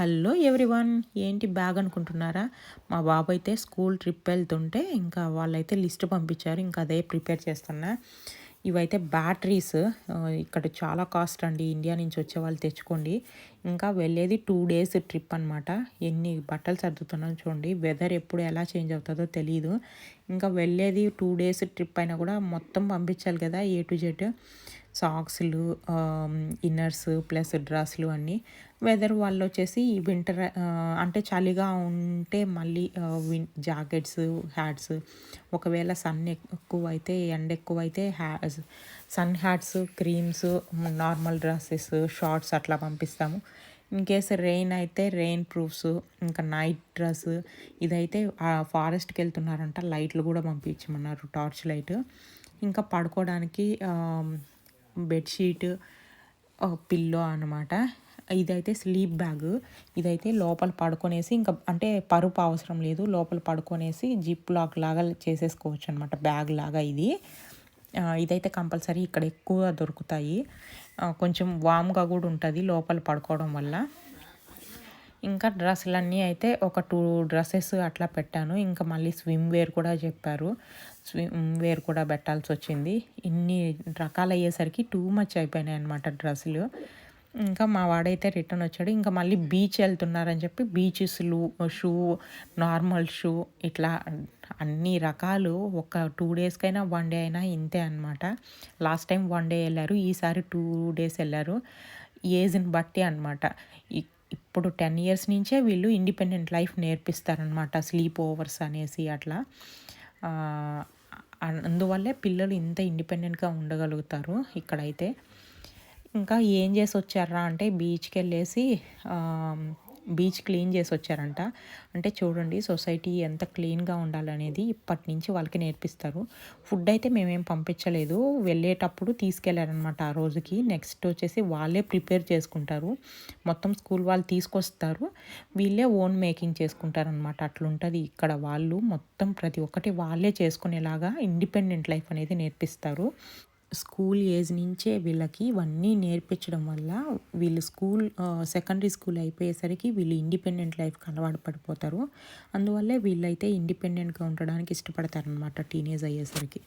Hello everyone ఏంటి bag అనుకుంటున్నారా? మా బాబు అయితే స్కూల్ ట్రిప్ వెళ్తుంటే ఇంకా వాళ్ళైతే లిస్ట్ పంపించారు ఇంకా అదే ప్రిపేర్ చేస్తున్నా. ఇవైతే బ్యాటరీస్ ఇక్కడ చాలా కాస్ట్ అండి. ఇండియా నుంచి వచ్చే వాళ్ళు తెచ్చుకోండి. ఇంకా వెళ్ళేది టూ డేస్ ట్రిప్ అనమాట ఎన్ని బట్టలు సర్దుతున్నాను చూడండి. వెదర్ ఎప్పుడు ఎలా చేంజ్ అవుతుందో తెలియదు ఇంకా వెళ్ళేది టూ డేస్ ట్రిప్ అయినా కూడా మొత్తం పంపించాలి కదా ఏ టు జెడ్. సాక్స్లు ఇన్నర్స్ ప్లస్ డ్రెస్లు అన్నీ వెదర్ వాళ్ళు వచ్చేసి వింటర్ అంటే చలిగా ఉంటే మళ్ళీ విన్ జాకెట్స్ హ్యాట్స్. ఒకవేళ సన్ ఎక్కువ అయితే ఎండ ఎక్కువ అయితే హ్యా sun hats creams normal dresses shorts అట్లా పంపిస్తాము. ఇన్ కేస్ రెయిన్ అయితే రెయిన్ ప్రూఫ్స్ ఇంకా నైట్ డ్రెస్ ఇదైతే ఫారెస్ట్కి వెళ్తున్నారంట లైట్లు కూడా పంపించమన్నారు టార్చ్ లైట్. ఇంకా పడుకోవడానికి బెడ్షీట్ పిల్లో అనమాట ఇదైతే స్లీప్ బ్యాగ్. ఇదైతే లోపల పడుకొనేసి ఇంకా అంటే పరుపు అవసరం లేదు. లోపల పడుకొనేసి జిప్ లాక్ లాగా చేసేసుకోవచ్చు అనమాట బ్యాగ్ లాగా ఇది. ఇదైతే కంపల్సరీ ఇక్కడ ఎక్కువ దొరుకుతాయి. కొంచెం వామ్గా కూడా ఉంటుంది లోపల పడుకోవడం వల్ల. ఇంకా డ్రెస్సులన్నీ అయితే ఒక టూ డ్రెస్సెస్ అట్లా పెట్టాను. ఇంకా మళ్ళీ స్విమ్ వేర్ కూడా చెప్పారు. స్విమ్ వేర్ కూడా పెట్టాల్సి వచ్చింది. ఇన్ని రకాలు అయ్యేసరికి టూ మచ్ అయిపోయినాయి అనమాట డ్రెస్సులు. ఇంకా మా వాడైతే రిటర్న్ వచ్చాడు. ఇంకా మళ్ళీ బీచ్ వెళ్తున్నారని చెప్పి బీచెస్లు షూ నార్మల్ షూ ఇట్లా అన్ని రకాలు ఒక టూ డేస్కైనా వన్ డే అయినా ఇంతే అనమాట లాస్ట్ టైం వన్ డే వెళ్ళారు. ఈసారి టూ డేస్ వెళ్ళారు. ఏజ్ని బట్టి అనమాట ఇప్పుడు టెన్ ఇయర్స్ నుంచే వీళ్ళు ఇండిపెండెంట్ లైఫ్ నేర్పిస్తారనమాట స్లీప్ ఓవర్స్ అనేసి అట్లా. అందువల్లే పిల్లలు ఇంత ఇండిపెండెంట్గా ఉండగలుగుతారు ఇక్కడైతే. ఇంకా ఏం చేసి వచ్చారా అంటే బీచ్కి వెళ్ళేసి బీచ్ క్లీన్ చేసి వచ్చారంట అంటే చూడండి సొసైటీ ఎంత క్లీన్గా ఉండాలనేది ఇప్పటి నుంచి వాళ్ళకి నేర్పిస్తారు. ఫుడ్ అయితే మేమేం పంపించలేదు. వెళ్ళేటప్పుడు తీసుకెళ్ళారనమాట ఆ రోజుకి. నెక్స్ట్ వచ్చేసి వాళ్ళే ప్రిపేర్ చేసుకుంటారు. మొత్తం స్కూల్ వాళ్ళు తీసుకొస్తారు. వీళ్ళే ఓన్ మేకింగ్ చేసుకుంటారనమాట అట్లుంటుంది ఇక్కడ వాళ్ళు. మొత్తం ప్రతి ఒక్కటి వాళ్ళే చేసుకునేలాగా ఇండిపెండెంట్ లైఫ్ అనేది నేర్పిస్తారు. స్కూల్ ఏజ్ నుంచే వీళ్ళకి ఇవన్నీ నేర్పించడం వల్ల వీళ్ళు స్కూల్ సెకండరీ స్కూల్ అయిపోయేసరికి వీళ్ళు ఇండిపెండెంట్ లైఫ్కి అలవాటు పడిపోతారు అందువల్లే వీళ్ళైతే ఇండిపెండెంట్గా ఉండడానికి ఇష్టపడతారనమాట టీనేజ్ అయ్యేసరికి.